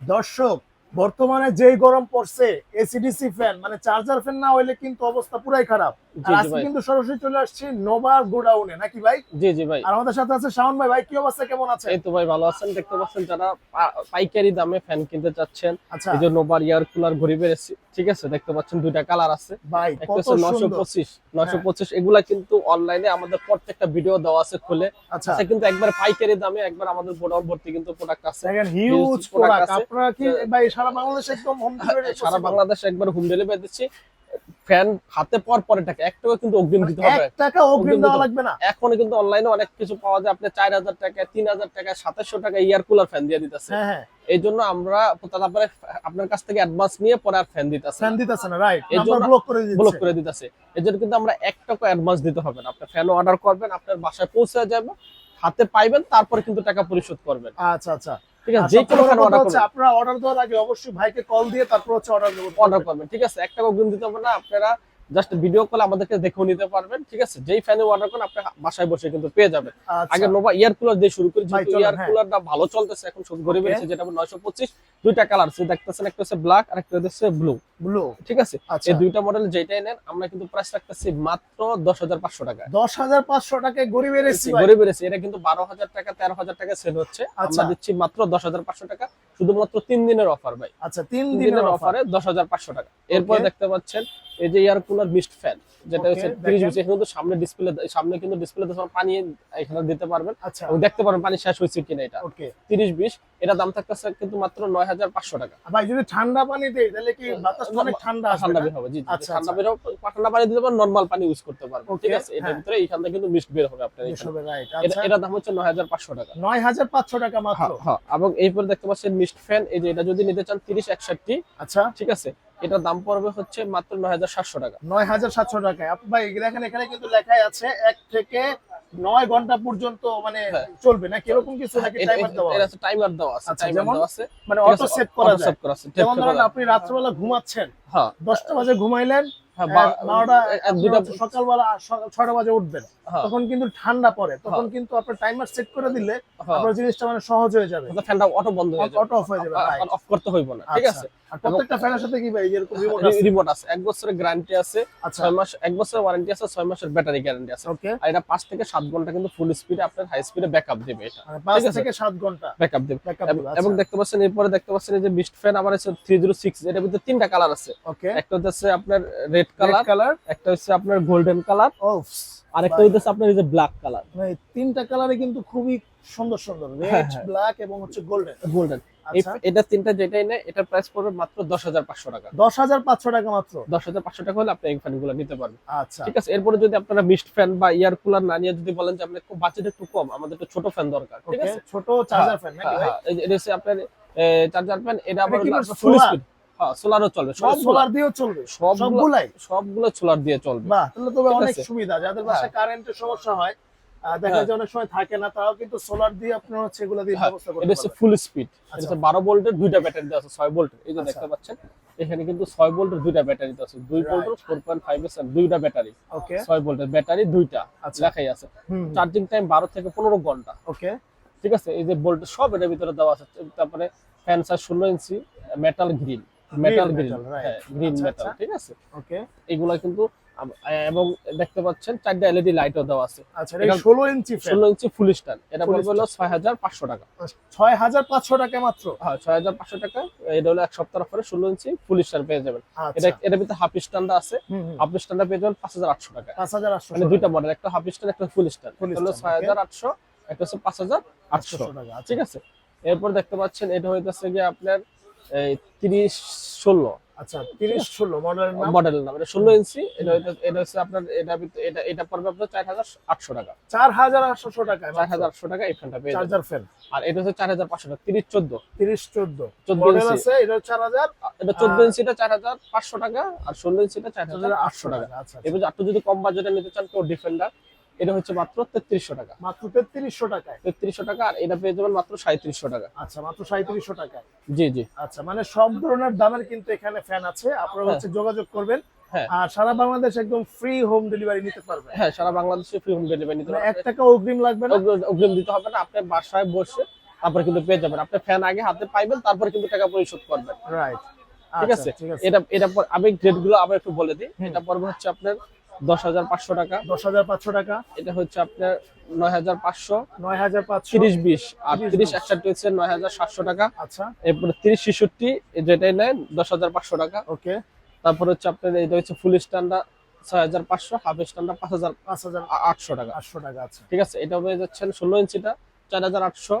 দর্শক, বর্তমানে যেই গরম পড়ছে এসিডিসি ফ্যান মানে চার্জার ফ্যান না হইলে কিন্তু অবস্থা পুরাই খারাপ। আজকে কিন্তু সরাসরি চলে আসছি নোভা গোডাউনে নাকি ভাই? জি জি ভাই। আর আমাদের সাথে আছে শাওন ভাই। ভাই কি অবস্থা? কেমন আছে এই তো ভাই ভালো আছেন? দেখতে পাচ্ছেন যারা পা- পাইকারি দামে ফ্যান কিনতে চাচ্ছেন আচ্ছা। এই যে নোবার ইয়ার কুলার ঘড়ি বেড়েছে ঠিক আছে? দেখতে পাচ্ছেন দুইটা কালার আছে। ভাই একটা হচ্ছে নশো সুন্দর। পঁচিশ নশো পঁচিশ এগুলা কিন্তু অনলাইনে আমাদের প্রত্যেকটা ভিডিও দেওয়া আছে খুলে। আচ্ছা। আচ্ছা কিন্তু একবার পাইকারি দামে একবার আমাদের গোডাউন ভর্তি কিন্তু প্রোডাক্ট আছে। দেখেন হিউজ প্রোডাক্ট আপনারা কি ভাই সারা বাংলাদেশে একদম হোম ডেলিভারি সারা বাংলাদেশে একবার হোম ডেলিভারি দিচ্ছি। ফ্যান হাতে পর পরে টাকা এক টাকা কিন্তু অগ্রিম দিতে হবে। এক টাকা অগ্রিম দেওয়া লাগবে না। এখন কিন্তু অনলাইনে অনেক কিছু পাওয়া যায়। আপনি চার হাজার টাকা তিন হাজার টাকা সাতাশশো টাকা ইয়ার কুলার ফ্যান দিয়ে দিতেছে। হ্যাঁ হ্যাঁ। এই জন্য আমরা তারপরে আপনার কাছ থেকে অ্যাডভান্স নিয়ে পরে আর ফ্যান দিতেছে ফ্যান দিতেছে না রাইট এই জন্য ব্লক করে ব্লক করে দিতেছে। জন্য কিন্তু আমরা এক টাকা অ্যাডভান্স দিতে হবে না। আপনি ফ্যান অর্ডার করবেন আপনার বাসায় পৌঁছে যাবে। হাতে পাইবেন তারপরে কিন্তু টাকা পরিশোধ করবেন। আচ্ছা আচ্ছা। ঠিক আছে যে কোনো বড় অর্ডার করবেন। আপনারা অর্ডার দেওয়ার আগে অবশ্যই ভাইকে কল দিয়ে তারপর হচ্ছে অর্ডার দেবেন অর্ডার করবেন ঠিক আছে? এক টাকা অগ্রিম দিতে হবে না আপনারা জাস্ট ভিডিও কল আমাদেরকে দেখেও নিতে পারবেন ঠিক আছে? যেই ফ্যানে অর্ডার করেন আপনি বাসায় বসে কিন্তু পেয়ে যাবেন। আচ্ছা। আগে নোভা ইয়ার কুলার দিয়ে শুরু করি যেহেতু ইয়ার হ্যাঁ। কুলারটা ভালো চলতেছে এখন সব যেটা দুইটা কালার দেখতেছেন একটা হচ্ছে ব্ল্যাক আর একটা হচ্ছে ব্লু ব্লু ঠিক আছে? আচ্ছা। এই দুইটা মডেল যেটাই নেন আমরা কিন্তু প্রাইস রাখতেছি মাত্র দশ হাজার পাঁচশো টাকা দশ হাজার পাঁচশো টাকায় গরিবের এসি ভাই। গরিব এসেছে এটা কিন্তু বারো হাজার টাকা তেরো হাজার টাকা সেল হচ্ছে। আমরা আচ্ছা। দিচ্ছি মাত্র দশ হাজার পাঁচশো টাকা শুধুমাত্র তিন দিনের অফার ভাই। আচ্ছা তিন দিনের অফার দশ হাজার পাঁচশো টাকা। এরপরে দেখতে পাচ্ছেন এই যে এয়ার কুলার মিস্ট ফ্যান যেটা হচ্ছে তিরিশ দেখেন। বিশ কিন্তু সামনে ডিসপ্লে সামনে কিন্তু ডিসপ্লে পানি এখানে দিতে পারবেন। আচ্ছা। এবং দেখতে পারবেন পানি শেষ হয়েছে কিনা এটা। ওকে তিরিশ বিশ এটা দাম থাকতেছে কিন্তু মাত্র নয় হাজার পাঁচশো টাকা। ভাই যদি ঠান্ডা পানি দেই তাহলে কি বাতাস অনেক ঠান্ডা আসবে ঠান্ডা? বের হবে জি আচ্ছা, ঠান্ডা আচ্ছা। বের হবে ঠান্ডা পানি পারেন নর্মাল পানি ইউজ করতে পারবেন ঠিক আছে? এটার হ্যাঁ। ভিতরে এইখান থেকে কিন্তু মিস্ট বের হবে আপনার এখানে। এটা- আচ্ছা। এটার দাম হচ্ছে নয় হাজার পাঁচশো টাকা। নয় হাজার পাঁচশো টাকা মাত্র? হ্যাঁ, হ্যাঁ এবং এরপরে দেখতে পাচ্ছেন মিস্ট ফ্যান এই যে এটা যদি নিতে চান তিরিশ একষট্টি আচ্ছা। ঠিক আছে? এটার দাম পড়বে হচ্ছে মাত্র নয় হাজার সাতশো টাকা। নয় হাজার সাতশো টাকায়। আপু ভাই দেখেন এখানে কিন্তু লেখাই আছে এক থেকে নয় ঘণ্টা পর্যন্ত মানে হ্যাঁ। চলবে না কীরকম কিছু নাকি টাইমার দেওয়া আছে? টাইমার দেওয়া আছে টাইমার দেওয়া আছে। মানে অটো সেট করা আছে, যেমন ধরেন আপনি রাত্রবেলা ঘুমাচ্ছেন হ্যাঁ। দশটা বাজে ঘুমাইলেন হ্যাঁ সকালবেলা ছয়টা বাজে উঠবেন হ্যাঁ। তখন কিন্তু ঠান্ডা পড়ে। তখন কিন্তু আপনার টাইমার সেট করে দিলে হ্যাঁ। আপনার জিনিসটা মানে সহজ হয়ে যাবে। ফ্যানটা অটো বন্ধ হয়ে যাবে। অটো অফ হয়ে যাবে অফ করতে হইব না ঠিক আচ্ছা। আছে। আর প্রত্যেকটা ফ্যানের সাথে কি ভাই এরকম রিমোট আছে? রিমোট আছে। এক বছরের গ্যারান্টি আছে আচ্ছা। মাস এক বছরের ওয়ারেন্টি আছে ছয় মাসের ব্যাটারি গ্যারান্টি আছে। আর এটা পাঁচ থেকে সাত ঘণ্টা কিন্তু ফুল স্পিডে আপনার হাই স্পিডে ব্যাকআপ দেবে এটা। মানে থেকে ঘণ্টা ব্যাকআপ দেবে। এবং- দেখতে পাচ্ছেন এরপরে দেখতে পাচ্ছেন এই যে মিস্ট ফ্যান আবার আছে থ্রি জিরো সিক্স এটার ভিতরে তিনটা কালার আছে। ওকে একটা হচ্ছে আপনার রেড কালার কালার একটা হচ্ছে আপনার গোল্ডেন কালার হচ্ছে আপনার এই যে ব্ল্যাক কালার মানে তিনটা কালারে কিন্তু খুবই সুন্দর সুন্দর হ্যাঁ, রেড হ্যাঁ। ব্ল্যাক এবং হচ্ছে গোল্ডেন গোল্ডেন আচ্ছা। এটা তিনটা যেটাই নেয় এটার প্রাইস পড়বে মাত্র দশ হাজার পাঁচশো টাকা। দশ হাজার পাঁচশো টাকা মাত্র? দশ হাজার পাঁচশো টাকা হলে আপনি এই ফ্যানগুলো নিতে পারবেন। আচ্ছা। ঠিক আছে এরপরে যদি আপনারা মিস্ট ফ্যান বা ইয়ার কুলার না নিয়ে যদি বলেন যে আপনার খুব বাজেট একটু কম আমাদের একটু ছোট ফ্যান দরকার ঠিক আছে? ছোট চার্জার ফ্যান নাকি হ্যাঁ, হ্যাঁ, এটা হচ্ছে আপনার চার্জার ফ্যান এটা আবার ফুল স্পিড হ্যাঁ সোলারও চলবে সব সোলার দিয়েও চলবে সবগুলো সবগুলাই? সবগুলো সোলার দিয়ে চলবে। বাহ তাহলে তো ঠিক অনেক আছে। সুবিধা যাদের বাসায় হ্যাঁ। কারেন্টের সমস্যা হয় দেখা হ্যাঁ। যায় অনেক সময় থাকে না তারাও কিন্তু সোলার দিয়ে আপনার হচ্ছে এগুলো দিয়ে হ্যাঁ, ব্যবস্থা করতে পারবেন। ফুল স্পিড এটা আচ্ছা। ভোল্টের দুইটা ব্যাটারি দেওয়া আছে ছয় ভোল্ট এই যে আচ্ছা। দেখতে পাচ্ছেন এখানে কিন্তু ভোল্টের দুইটা ব্যাটারি আছে। দুই Right. ভোল্টের ফোর পয়েন্ট ফাইভ এর দুইটা ব্যাটারি। ওকে ছয় ভোল্টের ব্যাটারি দুইটা আচ্ছা। লেখাই আছে। চার্জিং টাইম বারো থেকে পনেরো ঘণ্টা। ওকে ঠিক আছে? এই যে ভোল্টেজ সব এটার ভিতরে দেওয়া আছে। তারপরে ফ্যান সাইজ ষোলো inch metal green metal green হ্যাঁ গ্রিন আচ্ছা, মেটাল আচ্ছা। ঠিক আছে? ওকে এগুলা কিন্তু এবং দেখতে পাচ্ছেন চারটা এলইডি লাইটও দেওয়া আছে। আচ্ছা এটা এটা- ইঞ্চি ফ্যান ষোলো ইঞ্চি ফুল স্ট্যান্ড এটা Full পড়বে হলো ছয় হাজার পাঁচশো টাকা। ছয় হাজার পাঁচশো টাকা মাত্র? হ্যাঁ ছয় হাজার পাঁচশো টাকা। এটা হলো এক সপ্তাহ পরে ষোলো ইঞ্চি ফুল স্ট্যান্ড পেয়ে যাবেন। এটা আচ্ছা এটার ভিতরে হাফ স্ট্যান্ড আছে। হাফ স্ট্যান্ডটা পেয়ে যাবেন পাঁচ হাজার আটশো টাকা পাঁচ হাজার আটশো মানে দুইটা মডেল একটা হাফ স্ট্যান্ড একটা ফুল স্ট্যান্ড হলো stand, ছয় হাজার আটশো একটা হচ্ছে পাঁচ হাজার আটশো টাকা আচ্ছা। ঠিক আছে? এরপর দেখতে পাচ্ছেন এটা হইতেছে গিয়ে আপনার তিরিশ ষোলো। আচ্ছা তিরিশ ষোলো মডেলের নাম? মডেল নাম এটা ষোলো ইঞ্চি এটা এটা হচ্ছে আপনার এটা এটা এটা পড়বে আপনার চার হাজার আটশো টাকা। চার হাজার আটশো টাকা চার হাজার আটশো টাকা এই ফ্যানটা পেয়ে চার্জার ফ্যান। আর এটা হচ্ছে চার হাজার পাঁচশো টাকা তিরিশ চোদ্দ। তিরিশ চোদ্দ। 14 মডেল ইঞ্চি। আছে এটা চার হাজার এটা চোদ্দ ইঞ্চিটা চার হাজার পাঁচশো টাকা আর ষোলো ইঞ্চিটা চার হাজার আটশো টাকা। আচ্ছা এবার একটু যদি কম বাজেটে নিতে চান কেউ ডিফেন্ডার এটা হচ্ছে মাত্র তেত্রিশশো টাকা। মাত্র তেত্রিশশো টাকা তেত্রিশশো টাকা আর এটা পেয়ে যাবেন মাত্র সাঁত্রিশশো টাকা। আচ্ছা মাত্র সাঁত্রিশশো টাকায়? জি জি। আচ্ছা মানে সব ধরনের দামের কিন্তু এখানে ফ্যান আছে। আপনারা হ্যাঁ। হচ্ছে যোগাযোগ করবেন। হ্যাঁ। আর সারা বাংলাদেশ একদম ফ্রি হোম ডেলিভারি নিতে পারবেন। হ্যাঁ সারা বাংলাদেশে ফ্রি হোম ডেলিভারি নিতে মানে এক টাকা অগ্রিম লাগবে না? অগ্রিম- দিতে হবে না। আপনি বাসায় বসে তারপর কিন্তু পেয়ে যাবেন। আপনি ফ্যান আগে হাতে পাইবেন তারপর কিন্তু টাকা পরিশোধ করবেন। রাইট ঠিক আছে? এটা এটা আমি গ্রেডগুলো আবার একটু বলে দিই। এটা পড়বে হচ্ছে আপনার দশ হাজার পাঁচশো টাকা। দশ হাজার পাঁচশো টাকা। এটা হচ্ছে আপনার নয় হাজার পাঁচশো। নয় হাজার পাঁচশো। তিরিশ বিশ। আর 30 তিরিশ একষট্টি হচ্ছে নয় হাজার সাতশো টাকা। আচ্ছা। এরপরে তিরিশ ছেষট্টি যেটাই নেন দশ হাজার পাঁচশো টাকা। ওকে। তারপর হচ্ছে আপনার এটা হচ্ছে ফুল স্ট্যান্ডার্ড ছয় হাজার পাঁচশো হাফ স্ট্যান্ডার্ড পাঁচ হাজার পাঁচ হাজার আটশো টাকা আটশো টাকা আছে ঠিক আছে এটা পেয়ে যাচ্ছেন ষোলো ইঞ্চিটা চার হাজার আটশো।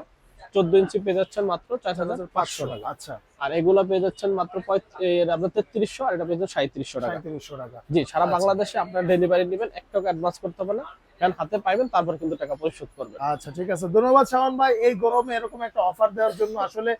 চোদ্দ ইঞ্চি পেয়ে যাচ্ছেন মাত্র চার হাজার পাঁচশো টাকা। আচ্ছা। আর এগুলো পেয়ে যাচ্ছেন মাত্র আপনার তেত্রিশশো আর এটা পেয়ে যাচ্ছেন সাঁত্রিশশো টাকা। টাকা। জি সারা আচ্ছা। বাংলাদেশে আপনার ডেলিভারি নেবেন এক টাকা অ্যাডভান্স করতে হবে না। কারণ হাতে পাইবেন তারপর কিন্তু টাকা পরিশোধ করবেন। আচ্ছা ঠিক আছে। ধন্যবাদ শাওন ভাই এই গরমে এরকম একটা অফার দেওয়ার জন্য আসলে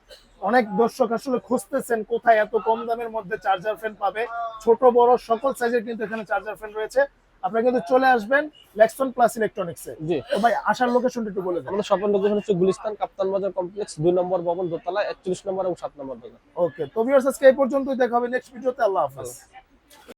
অনেক দর্শক আসলে খুঁজতেছেন কোথায় এত কম দামের মধ্যে চার্জার ফ্যান পাবে। ছোট বড় সকল সাইজের কিন্তু এখানে চার্জার ফ্যান রয়েছে। আপনারা কিন্তু চলে আসবেন লেক্সন প্লাস ইলেকট্রনিক্সে জি। তো ভাই আসার লোকেশনটা একটু বলে দেন। আমাদের শপিং লোকেশন হচ্ছে গুলিস্তান কাপ্তান বাজার কমপ্লেক্স 2 নম্বর ভবন দোতলা একচল্লিশ নম্বর এবং 7 নম্বর দোতলা ওকে তো ভিউয়ার্স আজকে এই পর্যন্তই। দেখা হবে নেক্সট ভিডিওতে আল্লাহ হাফেজ।